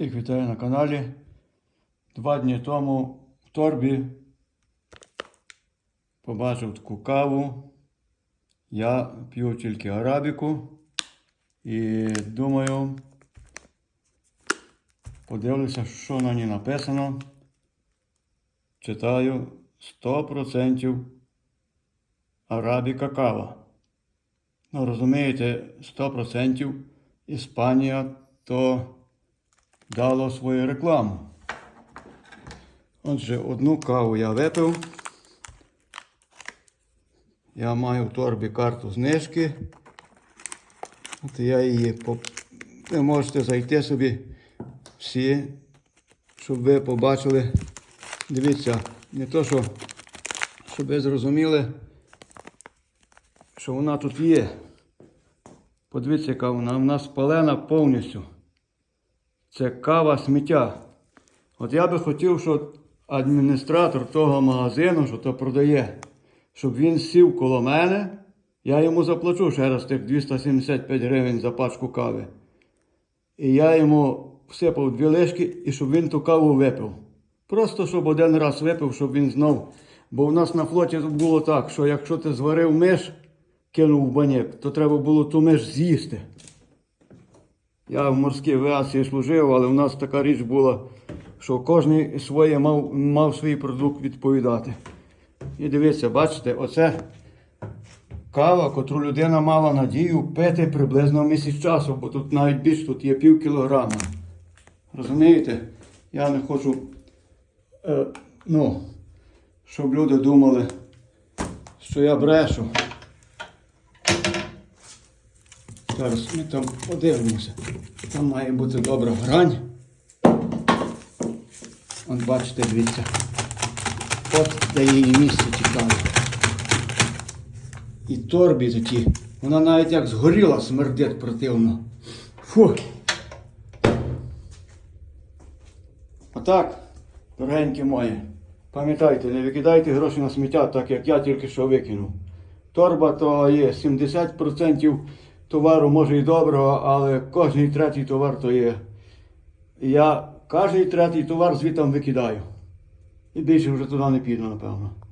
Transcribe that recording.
Всіх вітаю на каналі. Два дні тому в торбі побачив таку каву. Я п'ю тільки арабіку і думаю, подивлюся, що на ній написано. Читаю 100% арабіка кава. Ну, розумієте, 100% Іспанія то дало свою рекламу. Отже, одну каву я випив. Я маю в торбі карту знижки. От я її по... Ви можете зайти собі всі, щоб ви побачили. Дивіться, не то, що щоб ви зрозуміли, що вона тут є. Подивіться, яка вона. Вона спалена повністю. Це кава сміття. От я би хотів, щоб адміністратор того магазину, що то продає, щоб він сів коло мене, я йому заплачу ще раз тих 275 гривень за пачку кави. І я йому всипав дві лишки і щоб він ту каву випив. Просто щоб один раз випив, щоб він знав. Бо в нас на флоті було так, що якщо ти зварив миш, кинув в баняк, то треба було ту миш з'їсти. Я в морській авіації служив, але в нас така річ була, що кожен своє мав, мав свій продукт відповідати. І дивіться, бачите, оце кава, котру людина мала надію пити приблизно місяць часу, бо тут навіть більше тут є пів кілограма. Розумієте? Я не хочу, е, ну, щоб люди думали, що я брешу. Зараз ми там подивимося. Там має бути добра грань. От бачите, дивіться. От де її місце цікаве. І торбі такі. Вона навіть як згоріла смердить противно. Фу. Отак, дорогенькі мої. Пам'ятайте, не викидайте гроші на сміття, так як я тільки що викинув. Торба то є 70% товару, може і доброго, але кожний третій товар то є. Я кожний третій товар звітом викидаю. І більше вже туди не піду, напевно.